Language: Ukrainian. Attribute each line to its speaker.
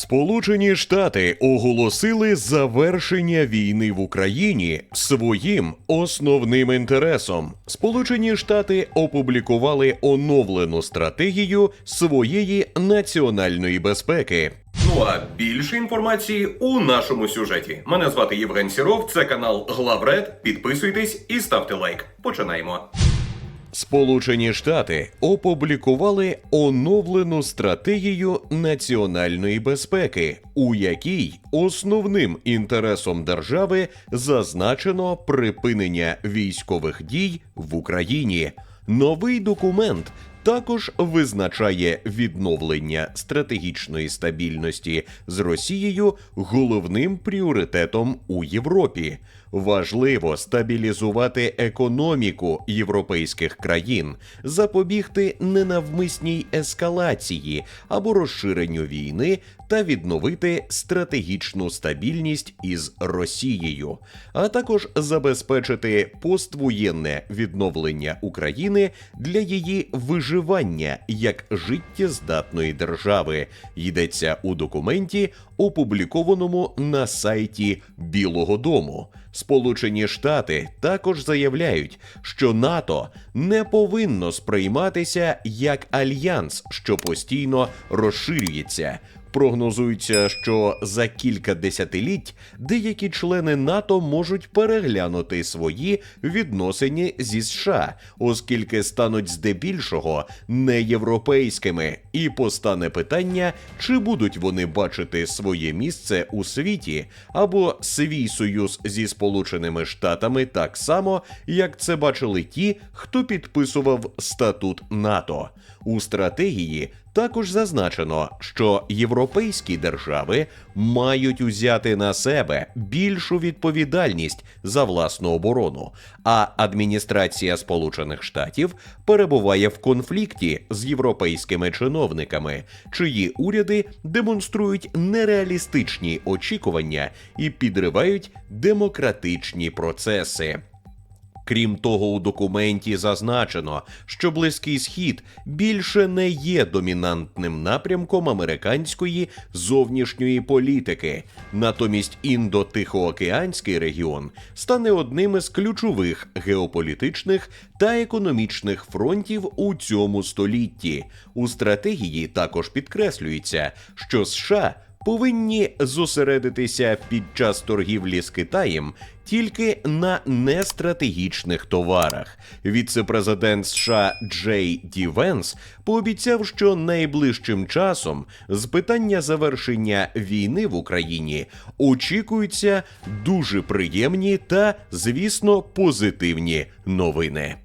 Speaker 1: Сполучені Штати оголосили завершення війни в Україні своїм основним інтересом. Сполучені Штати опублікували оновлену стратегію своєї національної безпеки. Ну а більше інформації у нашому сюжеті. Мене звати Євген Сіров. Це канал Главред. Підписуйтесь і ставте лайк. Починаємо. Сполучені Штати опублікували оновлену стратегію національної безпеки, у якій основним інтересом держави зазначено припинення військових дій в Україні. Новий документ також визначає відновлення стратегічної стабільності з Росією головним пріоритетом у Європі. Важливо стабілізувати економіку європейських країн, запобігти ненавмисній ескалації або розширенню війни та відновити стратегічну стабільність із Росією, а також забезпечити поствоєнне відновлення України для її виживання як життєздатної держави. Йдеться у документі, опублікованому на сайті Білого Дому. Сполучені Штати також заявляють, що НАТО не повинно сприйматися як альянс, що постійно розширюється. Прогнозується, що за кілька десятиліть деякі члени НАТО можуть переглянути свої відносини зі США, оскільки стануть здебільшого неєвропейськими, і постане питання, чи будуть вони бачити своє місце у світі або свій союз зі Сполученими Штатами так само, як це бачили ті, хто підписував статут НАТО. У стратегії також зазначено, що європейські держави мають узяти на себе більшу відповідальність за власну оборону, а адміністрація Сполучених Штатів перебуває в конфлікті з європейськими чиновниками, чиї уряди демонструють нереалістичні очікування і підривають демократичні процеси. Крім того, у документі зазначено, що Близький Схід більше не є домінантним напрямком американської зовнішньої політики. Натомість індо-тихоокеанський регіон стане одним із ключових геополітичних та економічних фронтів у цьому столітті. У стратегії також підкреслюється, що США повинні зосередитися під час торгівлі з Китаєм тільки на нестратегічних товарах. Віце-президент США Джей Ді Венс пообіцяв, що найближчим часом з питання завершення війни в Україні очікуються дуже приємні та, звісно, позитивні новини.